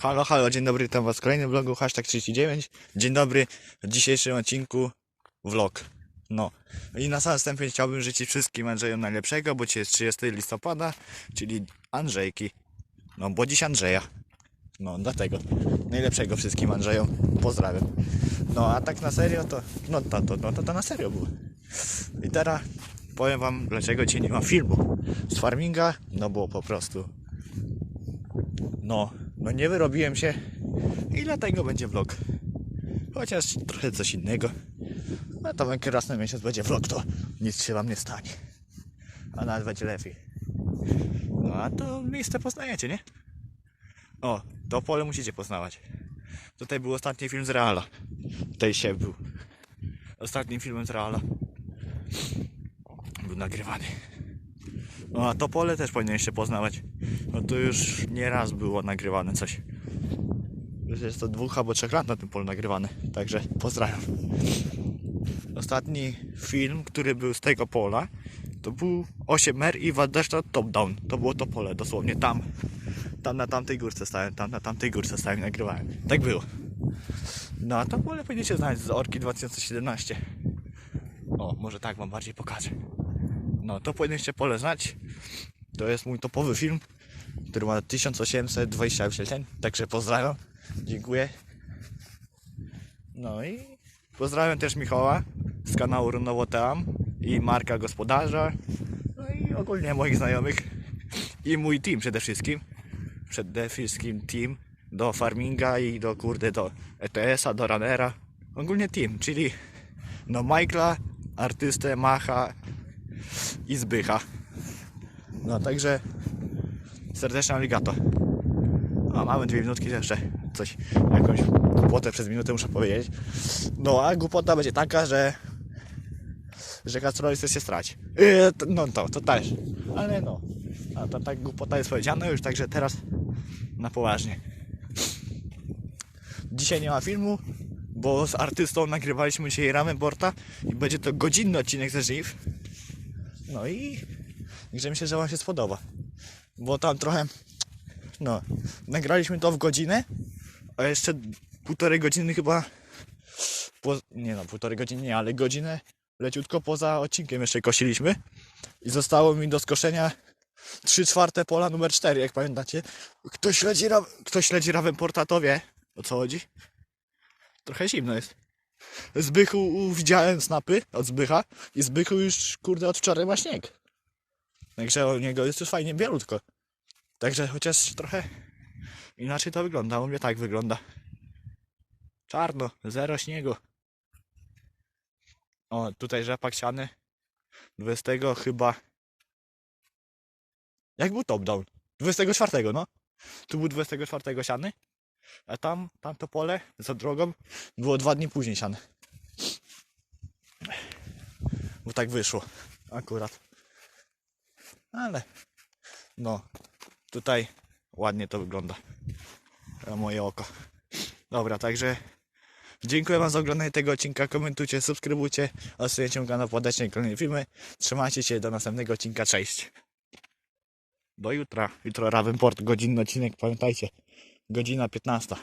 Halo, halo, dzień dobry, witam was w kolejnym vlogu, hashtag 39. Dzień dobry, w dzisiejszym odcinku vlog. No, i na samym wstępie chciałbym życzyć wszystkim Andrzejom najlepszego, bo dzisiaj jest 30 listopada, czyli Andrzejki. No, bo dziś Andrzeja. No, dlatego. Najlepszego wszystkim Andrzejom. Pozdrawiam. No, a tak na serio to, no to, to, no, to, to na serio było. I teraz powiem wam, dlaczego dzisiaj nie ma filmu z farminga, no bo po prostu no, no nie wyrobiłem się i dlatego będzie vlog. Chociaż trochę coś innego. No to jak raz na miesiąc będzie vlog, to nic się wam nie stanie. A nawet będzie lepiej. No a to miejsce poznajecie, nie? O, to pole musicie poznawać. Tutaj był ostatni film z Reala. Tutaj się był. Ostatnim filmem z Reala. Był nagrywany. No a to pole też powinieneście poznawać. No to już nie raz było nagrywane coś. Już jest to dwóch albo trzech lat na tym polu nagrywane. Także pozdrawiam. Ostatni film, który był z tego pola, to był 8R i Wadeszta Top Down. To było to pole, dosłownie tam. Tam na tamtej górce stałem, tam na tamtej górce stałem i nagrywałem. Tak było. No a to pole powinniście znać z Orki 2017. O, może tak wam bardziej pokażę. No, to powinniście pole znać. To jest mój topowy film, który ma 1820 wyświetleń. Także pozdrawiam. Dziękuję. No i pozdrawiam też Michała z kanału Runowoteam i Marka Gospodarza. No i ogólnie moich znajomych i mój team przede wszystkim. Przede wszystkim team do farminga i do kurde do ETS-a, do runnera. Ogólnie team, czyli no Michaela, artystę, Macha i Zbycha. No także serdeczne aligato. A mamy dwie minutki jeszcze coś, jakąś głupotę przez minutę muszę powiedzieć. No a głupota będzie taka, że że Kacprolis chce się strać. Yy, to- no to, to też. Ale no, a to tak głupota jest powiedziana już, także teraz na poważnie. Dzisiaj nie ma filmu, bo z artystą nagrywaliśmy dzisiaj ramę Borta i będzie to godzinny odcinek ze żniw. No i że myślę, że Wam się spodoba. Bo tam trochę, no, nagraliśmy to w godzinę, a jeszcze półtorej godziny chyba, po, nie no, półtorej godziny nie, ale godzinę leciutko poza odcinkiem jeszcze kosiliśmy i zostało mi do skoszenia 3 czwarte pola numer 4, jak pamiętacie. Kto śledzi, Ra- kto śledzi Ravenporta to wie, o co chodzi. Trochę zimno jest. Zbychu widziałem snapy od Zbycha i Zbychu już kurde od wczoraj ma śnieg. Także u niego jest już fajnie bielutko. Także chociaż trochę inaczej to wygląda, u mnie tak wygląda. Czarno, zero śniegu. O, tutaj rzepak siany. 20 chyba. Jak był top down? 24, no. Tu był 24 siany. A tam, tam to pole za drogą było dwa dni później siane. Bo tak wyszło. Akurat. Ale no, tutaj ładnie to wygląda. Na moje oko. Dobra, także dziękuję Wam za oglądanie tego odcinka. Komentujcie, subskrybujcie, obserwujcie kanał podacznie kolejne filmy. Trzymajcie się do następnego odcinka. Cześć. Do jutra. Jutro Ravenport, godzinny odcinek, pamiętajcie. Godzina 15.